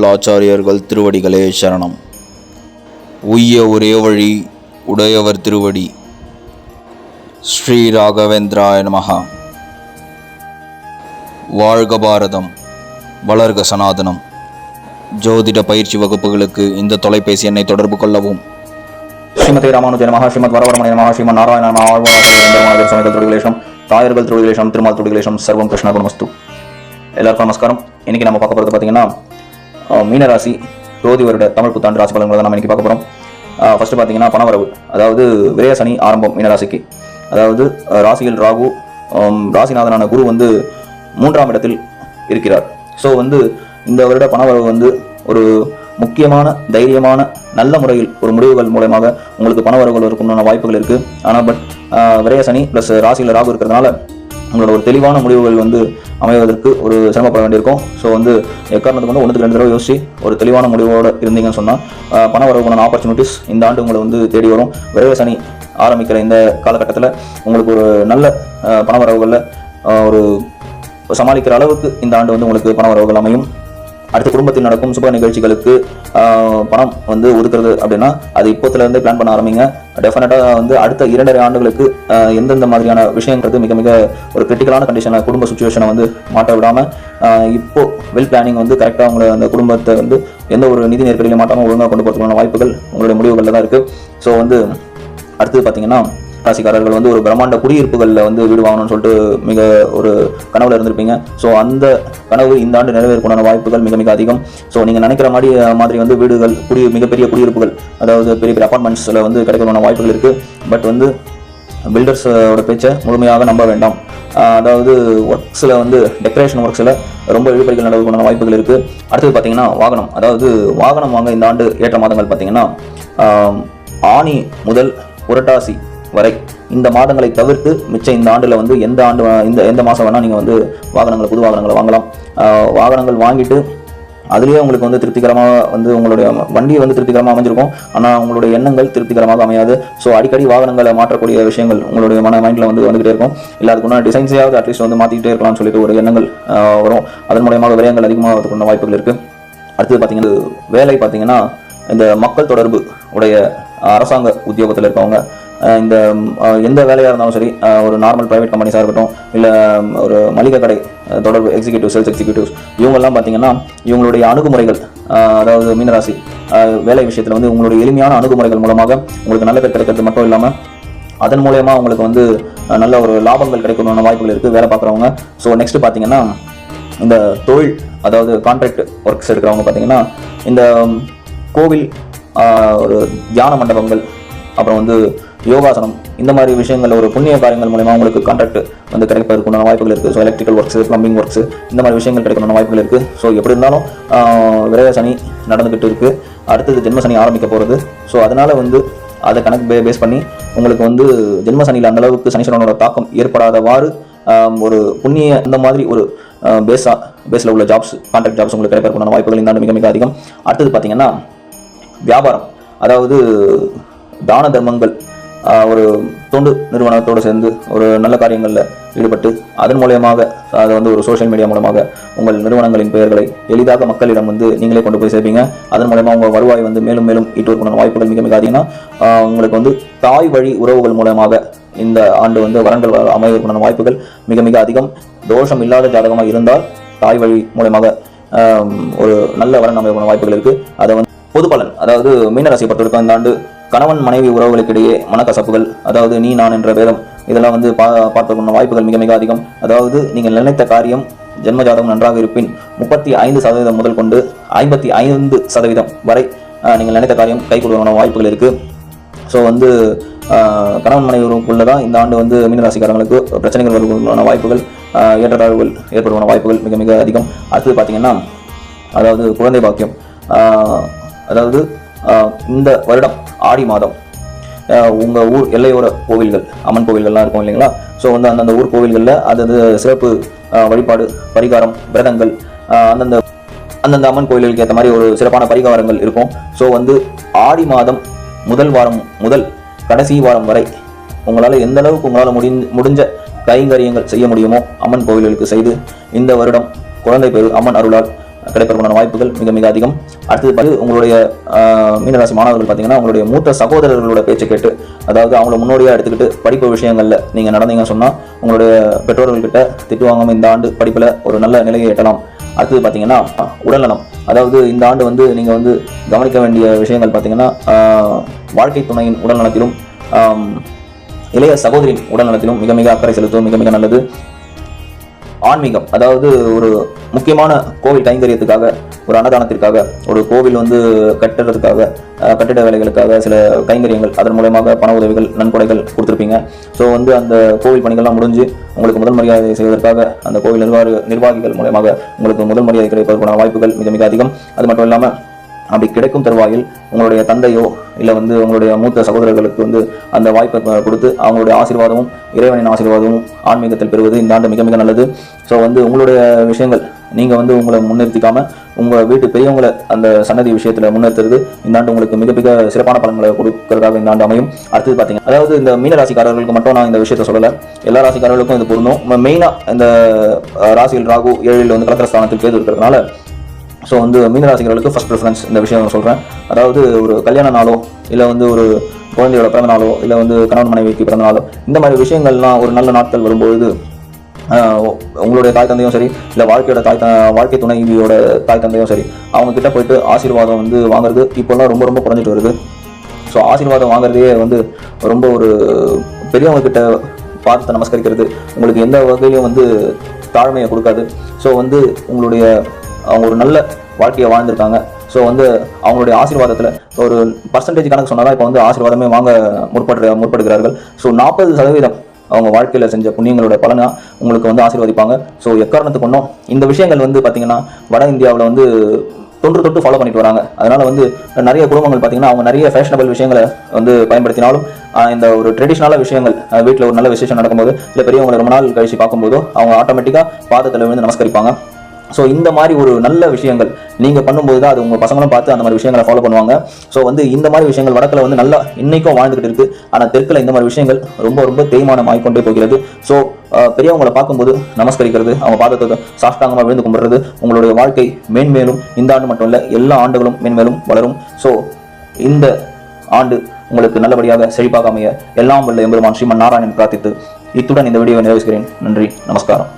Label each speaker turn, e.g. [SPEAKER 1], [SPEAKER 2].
[SPEAKER 1] எங்கள் ஆச்சாரியர்கள் திருவடிகளே சரணம். உய்ய ஒரே வழி உடையவர் திருவடி. ஸ்ரீ ராகவேந்திராய நமஹா. வாழ்க பாரதம் வளர்க சனாதனம். ஜோதிட பயிற்சி வகுப்புகளுக்கு இந்த தொலைபேசி எண்ணை தொடர்பு கொள்ளவும்.
[SPEAKER 2] ஸ்ரீமதி ராமானுஜ நமஹ ஸ்ரீமத் வரவரமணி நமஹ ஸ்ரீமன் நாராயண நம ஆழ்வார்கள் தாயர்கள் தொழிலேஷம் திருமால் தொழிலேஷம் சர்வம் கிருஷ்ண குணமஸ்து. எல்லாருக்கும் நமஸ்காரம். இன்னைக்கு நம்ம பார்க்க போகிறது பார்த்தீங்கன்னா மீனராசி ஜோதி வருட தமிழ் புத்தாண்டு ராசி பலன்களை தான் நம்ம இன்னைக்கு பார்க்க போகிறோம் ஃபர்ஸ்ட் பார்த்தீங்கன்னா பணவரவு அதாவது விரைய சனி ஆரம்பம் மீனராசிக்கு. அதாவது ராசியில் ராகு ராசிநாதனான குரு வந்து மூன்றாம் இடத்தில் இருக்கிறார். ஸோ வந்து இந்த வருட பணவரவு வந்து ஒரு முக்கியமான தைரியமான நல்ல முறையில் ஒரு முடிவுகள் மூலயமாக உங்களுக்கு பணவரவுகள் இருக்கணும்னு வாய்ப்புகள் இருக்கு. ஆனால் பட் விரைய சனி ப்ளஸ் ராசியில் ராகு இருக்கிறதுனால உங்களோட ஒரு தெளிவான முடிவுகள் வந்து அமைவதற்கு ஒரு சிரமப்பட வேண்டியிருக்கும். ஸோ வந்து எக்காரணத்துக்கு வந்து ஒன்றுக்கு ரெண்டு தடவை யோசிச்சு ஒரு தெளிவான முடிவோடு இருந்தீங்கன்னு சொன்னால் பண வரவுக்கான ஆப்பர்ச்சுனிட்டிஸ் இந்த ஆண்டு உங்களை வந்து தேடி வரும். விரைவ சனி ஆரம்பிக்கிற இந்த காலகட்டத்தில் உங்களுக்கு ஒரு நல்ல பண வரவுகளில் ஒரு சமாளிக்கிற அளவுக்கு இந்த ஆண்டு வந்து உங்களுக்கு பண வரவுகள் அமையும். அடுத்த குடும்பத்தில் நடக்கும் சுப நிகழ்ச்சிகளுக்கு பணம் வந்து ஒதுக்குறது அப்படின்னா அது இப்போத்துலேருந்தே பிளான் பண்ண ஆரம்பிங்க. டெஃபினட்டாக வந்து அடுத்த இரண்டரை ஆண்டுகளுக்கு எந்தெந்த மாதிரியான விஷயங்கிறது மிக மிக ஒரு கிரிட்டிக்கலான கண்டிஷனை குடும்ப சுச்சுவேஷனை வந்து மாட்ட விடாமல் இப்போ வெல் பிளானிங் வந்து கரெக்டாக உங்களை அந்த குடும்பத்தை வந்து எந்த ஒரு நிதி நெருக்கடியிலும் மாட்டாமல் ஒழுங்காக கொண்டு போகிறதுக்கான வாய்ப்புகள் உங்களுடைய முடிவுகளில் தான் இருக்குது ஸோ வந்து அடுத்தது பார்த்தீங்கன்னா ராசிக்காரர்கள் வந்து ஒரு பிரம்மாண்ட குடியிருப்புகளில் வந்து வீடு வாங்கணும்னு சொல்லிட்டு மிக ஒரு கனவுல இருந்திருப்பீங்க. ஸோ அந்த கனவு இந்த ஆண்டு நிறைவேறக்கூடிய வாய்ப்புகள் மிக மிக அதிகம். ஸோ நீங்கள் நினைக்கிற மாதிரி மாதிரி வந்து வீடுகள் குடி மிகப்பெரிய குடியிருப்புகள் அதாவது பெரிய பெரிய அப்பார்ட்மெண்ட்ஸில் வந்து கிடைக்கணும்னு வாய்ப்புகள் இருக்குது பட் வந்து பில்டர்ஸோட பேச்சை முழுமையாக நம்ப வேண்டாம். அதாவது ஒர்க்ஸில் வந்து டெக்கரேஷன் ஒர்க்ஸில் ரொம்ப இழுபறிகள் நடக்கக்கூடிய வாய்ப்புகள் இருக்குது அடுத்தது பார்த்திங்கன்னா வாகனம். அதாவது வாகனம் வாங்க இந்த ஆண்டு ஏற்ற மாதங்கள் பார்த்திங்கன்னா ஆனி முதல் புரட்டாசி வரை இந்த மாதங்களை தவிர்த்து மிச்சம் இந்த ஆண்டில் வந்து எந்த ஆண்டு இந்த எந்த மாதம் வேணால் நீங்கள் வந்து வாகனங்களை புது வாகனங்களை வாங்கலாம். வாகனங்கள் வாங்கிட்டு அதுலேயே உங்களுக்கு வந்து திருப்திகரமாக வந்து உங்களுடைய வண்டி வந்து திருப்திகரமாக அமைஞ்சிருக்கும். ஆனால் உங்களுடைய எண்ணங்கள் திருப்திகரமாக அமையாது. ஸோ அடிக்கடி வாகனங்களை மாற்றக்கூடிய விஷயங்கள் உங்களுடைய மன மைண்டில் வந்து வந்துகிட்டே இருக்கும். இல்லை அதுக்குன்னா டிசைன்ஸையாவது அட்லீஸ்ட் வந்து மாற்றிக்கிட்டே இருக்கலாம்னு சொல்லிட்டு ஒரு எண்ணங்கள் வரும். அதன் மூலயமாக விரயங்கள் அதிகமாக வாய்ப்புகள் இருக்குது அடுத்தது பார்த்தீங்கன்னா வேலை பார்த்தீங்கன்னா இந்த மக்கள் தொடர்பு உடைய அரசாங்க உத்தியோகத்தில் இருக்கவங்க இந்த um, uh, எந்த வேலையாக இருந்தாலும் சரி uh, ஒரு நார்மல் ப்ரைவேட் கம்பெனிஸாக இருக்கட்டும் இல்லை um, ஒரு மளிகை கடை uh, தொடர்பு எக்ஸிக்யூட்டிவ் சேல்ஸ் எக்ஸிக்யூட்டிவ்ஸ் இவங்கெல்லாம் பார்த்தீங்கன்னா இவங்களுடைய அணுகுமுறைகள் அதாவது மீனராசி வேலை விஷயத்தில் வந்து உங்களுடைய எளிமையான அணுகுமுறைகள் மூலமாக உங்களுக்கு நல்ல பேர் கிடைக்கிறது மட்டும் இல்லாமல் அதன் மூலயமா உங்களுக்கு வந்து நல்ல ஒரு லாபங்கள் கிடைக்கணும்னு வாய்ப்புகள் இருக்குது வேலை பார்க்குறவங்க ஸோ நெக்ஸ்ட்டு பார்த்தீங்கன்னா இந்த தொழில் அதாவது கான்ட்ராக்ட் ஒர்க்ஸ் எடுக்கிறவங்க பார்த்தீங்கன்னா இந்த um, கோவில் ஒரு தியான மண்டபங்கள் அப்புறம் வந்து யோகாசனம் இந்த மாதிரி விஷயங்கள் ஒரு புண்ணிய காரியங்கள் மூலயமா உங்களுக்கு கான்ட்ராக்ட் வந்து கிடைப்பதற்குண்டான வாய்ப்புகள் இருக்குது so electrical works plumbing works இந்த மாதிரி விஷயங்கள் கிடைக்கணும்னு வாய்ப்புகள் இருக்குது ஸோ எப்படி இருந்தாலும் ஆஹ், சனி நடந்துக்கிட்டு இருக்குது அடுத்தது ஜென்ம சனி ஆரம்பிக்க போகிறது ஸோ அதனால் வந்து அதை கணக்கு பே பேஸ் பண்ணி உங்களுக்கு வந்து ஜென்ம சனியில் அந்த அளவுக்கு சனீஸ்வரனோட தாக்கம் ஏற்படாதவாறு ஒரு புண்ணிய இந்த மாதிரி ஒரு பேஸா பேஸில் உள்ள ஜாப்ஸ் கான்ட்ராக்ட் ஜாப்ஸ் உங்களுக்கு கிடைப்பதற்கான வாய்ப்புகள் இந்த மிக மிக அதிகம். அடுத்தது பார்த்தீங்கன்னா வியாபாரம். அதாவது தான தர்மங்கள் ஒரு தொண்டு நிறுவனத்தோடு சேர்ந்து ஒரு நல்ல காரியங்களில் ஈடுபட்டு அதன் மூலயமாக அதை வந்து ஒரு சோஷியல் மீடியா மூலமாக உங்கள் நிறுவனங்களின் பெயர்களை எளிதாக மக்களிடம் வந்து நீங்களே கொண்டு போய் சேர்ப்பீங்க. அதன் மூலயமா உங்கள் வருவாய் வந்து மேலும் மேலும் ஈட்டுவதற்கான வாய்ப்புகள் மிக மிக அதிகம்னா உங்களுக்கு வந்து தாய் வழி உறவுகள் மூலமாக இந்த ஆண்டு வந்து வரன்கள் வ- அமைவதற்கான வாய்ப்புகள் மிக மிக அதிகம். தோஷம் இல்லாத ஜாதகமாக இருந்தால் தாய் வழி மூலமாக ஒரு நல்ல வரன் அமைவதற்கான வாய்ப்புகள் இருக்குது அதை வந்து பொது பலன் அதாவது மீனராசியை பொறுத்தவரைக்கும் இந்த ஆண்டு கணவன் மனைவி உறவுகளுக்கிடையே மனக்கசப்புகள் அதாவது நீ நான் என்ற பேதம் இதெல்லாம் வந்து பா பார்ப்பதற்கான வாய்ப்புகள் மிக மிக அதிகம். அதாவது நீங்கள் நினைத்த காரியம் ஜென்மஜாதகம் நன்றாக இருப்பின் முப்பத்தி ஐந்து சதவீதம் முதல் கொண்டு ஐம்பத்தி ஐந்து சதவீதம் வரை நீங்கள் நினைத்த காரியம் கை கொடுக்கான வாய்ப்புகள் இருக்குது ஸோ வந்து கணவன் மனைவிக்குள்ள தான் இந்த ஆண்டு வந்து மீனராசிக்காரங்களுக்கு பிரச்சனைகள் வருவதற்கான வாய்ப்புகள் ஏற்றத்தாழ்வுகள் ஏற்படுவான வாய்ப்புகள் மிக மிக அதிகம். அடுத்தது பார்த்தீங்கன்னா அதாவது குழந்தை பாக்கியம் அதாவது இந்த வருடம் ஆடி மாதம். உங்கள் உங்க ஊர் எல்லையோர கோவில்கள் அம்மன் கோவில்கள்லாம் இருக்கும் இல்லைங்களா? ஸோ வந்து அந்தந்த ஊர் கோவில்களில் அது சிறப்பு வழிபாடு பரிகாரம் விரதங்கள் அந்தந்த அந்தந்த அம்மன் கோயில்களுக்கு ஏற்ற மாதிரி ஒரு சிறப்பான பரிகாரங்கள் இருக்கும். ஸோ வந்து ஆடி மாதம் முதல் வாரம் முதல் கடைசி வாரம் வரை உங்களால் எந்த அளவுக்கு உங்களால் முடி முடிஞ்ச கைங்கரியங்கள் செய்ய முடியுமோ அம்மன் கோவில்களுக்கு செய்து இந்த வருடம் குழந்தை பேரு அம்மன் அருளால் கிடைப்பதற்கான வாய்ப்புகள் மிக மிக அதிகம். அடுத்தது பார்த்து உங்களுடைய மீனராசி மாணவர்கள் பார்த்தீங்கன்னா உங்களுடைய மூத்த சகோதரர்களோட பேச்சை கேட்டு அதாவது அவங்கள முன்னோடியாக எடுத்துக்கிட்டு படிப்பு விஷயங்களில் நீங்கள் நடந்தீங்கன்னு சொன்னால் உங்களுடைய பெற்றோர்கள்கிட்ட திட்டு வாங்காமல் இந்த ஆண்டு படிப்பில் ஒரு நல்ல நிலையை எட்டலாம். அடுத்தது பார்த்தீங்கன்னா உடல்நலம் அதாவது இந்த ஆண்டு வந்து நீங்கள் வந்து கவனிக்க வேண்டிய விஷயங்கள் பார்த்தீங்கன்னா வாழ்க்கை துணையின் உடல்நலத்திலும் இளைய சகோதரின் உடல்நலத்திலும் மிக மிக அக்கறை செலுத்தும் மிக மிக நல்லது. ஆன்மீகம் அதாவது ஒரு முக்கியமான கோவில் கைங்கரியத்துக்காக ஒரு அன்னதானத்திற்காக ஒரு கோவில் வந்து கட்டுறதுக்காக கட்டிட வேலைகளுக்காக சில கைங்கரியங்கள் அதன் மூலயமாக பண உதவிகள் நன்கொடைகள் கொடுத்துருப்பீங்க. ஸோ வந்து அந்த கோவில் பணிகள்லாம் முடிஞ்சு உங்களுக்கு முதல் மரியாதை செய்வதற்காக அந்த கோவில் நிர்வாக நிர்வாகிகள் மூலயமாக உங்களுக்கு முதல் மரியாதை கிடைப்பதற்கான வாய்ப்புகள் மிக மிக அதிகம். அது மட்டும் இல்லாமல் அப்படி கிடைக்கும் தருவாயில் உங்களுடைய தந்தையோ இல்லை வந்து உங்களுடைய மூத்த சகோதரர்களுக்கு வந்து அந்த வாய்ப்பை கொடுத்து அவங்களுடைய ஆசீர்வாதமும் இறைவனின் ஆசீர்வாதமும் ஆன்மீகத்தில் பெறுவது இந்த ஆண்டு மிக மிக நல்லது. ஸோ வந்து உங்களுடைய விஷயங்கள் நீங்கள் வந்து உங்களை முன்னிறுத்திக்காமல் உங்கள் வீட்டு பெரியவங்களை அந்த சன்னதி விஷயத்தில் முன்னிறுத்துறது இந்த ஆண்டு உங்களுக்கு மிக மிக சிறப்பான பலன்களை கொடுக்கறதாக இந்த ஆண்டு அமையும். அடுத்தது பார்த்தீங்க அதாவது இந்த மீன ராசிக்காரர்களுக்கு மட்டும் நான் இந்த விஷயத்தை சொல்லலை. எல்லா ராசிக்காரர்களுக்கும் இது பொருந்தும். மெயினாக இந்த ராசியில் ராகு ஏழில் வந்து கலத்திர ஸ்தானத்தில் கேது இருக்கிறதுனால ஸோ வந்து மீனராசிகளுக்கு ஃபர்ஸ்ட் ப்ரிஃபரன்ஸ் இந்த விஷயம் சொல்கிறேன் அதாவது ஒரு கல்யாண நாளோ இல்லை வந்து ஒரு குழந்தையோட பிறந்த நாளோ இல்லை வந்து கணவன் மனைவிக்கு பிறந்த நாளோ இந்த மாதிரி விஷயங்கள்லாம் ஒரு நல்ல நாட்கள் வரும்பொழுது உங்களுடைய தாய் தந்தையும் சரி இல்லை வாழ்க்கையோட தாய் த வாழ்க்கை துணைவியோட தாய் தந்தையும் சரி அவங்க கிட்ட போயிட்டு ஆசீர்வாதம் வந்து வாங்குறது இப்போல்லாம் ரொம்ப ரொம்ப குறைஞ்சிட்டு வருது. ஸோ ஆசீர்வாதம் வாங்குறதே வந்து ரொம்ப ஒரு பெரியவங்க கிட்ட பார்த்து நமஸ்கரிக்கிறது உங்களுக்கு எந்த வகையிலையும் வந்து தாழ்மையை கொடுக்காது. ஸோ வந்து உங்களுடைய அவங்க ஒரு நல்ல வாழ்க்கையை வாழ்ந்திருக்காங்க. ஸோ வந்து அவங்களுடைய ஆசீர்வாதத்தில் ஒரு பர்சன்டேஜ் கணக்கு சொன்னால் இப்போ வந்து ஆசீர்வாதமே வாங்க முற்படுற முற்படுகிறார்கள். ஸோ நாற்பது சதவீதம் அவங்க வாழ்க்கையில் செஞ்ச புண்ணியங்களோட பலனாக உங்களுக்கு வந்து ஆசீர்வதிப்பாங்க. ஸோ எக்காரணத்துக்கு ஒன்றும் இந்த விஷயங்கள் வந்து பார்த்தீங்கன்னா வட இந்தியாவில் வந்து தொன்று தொட்டு ஃபாலோ பண்ணிட்டு வராங்க. அதனால் வந்து நிறைய குடும்பங்கள் பார்த்தீங்கன்னா அவங்க நிறைய ஃபேஷனபிள் விஷயங்களை வந்து பயன்படுத்தினாலும் இந்த ஒரு ட்ரெடிஷ்னலாக விஷயங்கள் வீட்டில் ஒரு நல்ல விசேஷம் நடக்கும்போது இல்லை பெரியவங்களை ரொம்ப நாள் கழிச்சு பார்க்கும்போதோ அவங்க ஆட்டோமேட்டிக்காக பாதத்தில் விழுந்து நமஸ்கரிப்பாங்க. ஸோ இந்த மாதிரி ஒரு நல்ல விஷயங்கள் நீங்கள் பண்ணும்போது தான் அது உங்கள் பசங்களும் பார்த்து அந்த மாதிரி விஷயங்களை ஃபாலோ பண்ணுவாங்க. ஸோ வந்து இந்த மாதிரி விஷயங்கள் வடக்கில் வந்து நல்லா இன்னைக்கும் வாழ்ந்துகிட்டு இருக்கு. ஆனால் தெற்கில் இந்த மாதிரி விஷயங்கள் ரொம்ப ரொம்ப தேய்மானம் ஆகிக்கொண்டே போகிறது. ஸோ பெரியவங்களை பார்க்கும்போது நமஸ்கரிக்கிறது அவங்க பாதத்தை சாஷ்டாங்கமாக விழுந்து கும்பிடுறது உங்களுடைய வாழ்க்கை மேன்மேலும் இந்த ஆண்டு மட்டும் இல்லை எல்லா ஆண்டுகளும் மேன்மேலும் வளரும். ஸோ இந்த ஆண்டு உங்களுக்கு நல்லபடியாக செழிப்பாக அமைய எல்லாம் வல்ல எம்பெருமான் ஸ்ரீமன் நாராயணன் பிரார்த்தித்து இத்துடன் இந்த வீடியோவை நிறைவேற்றுகிறேன் நன்றி நமஸ்காரம்.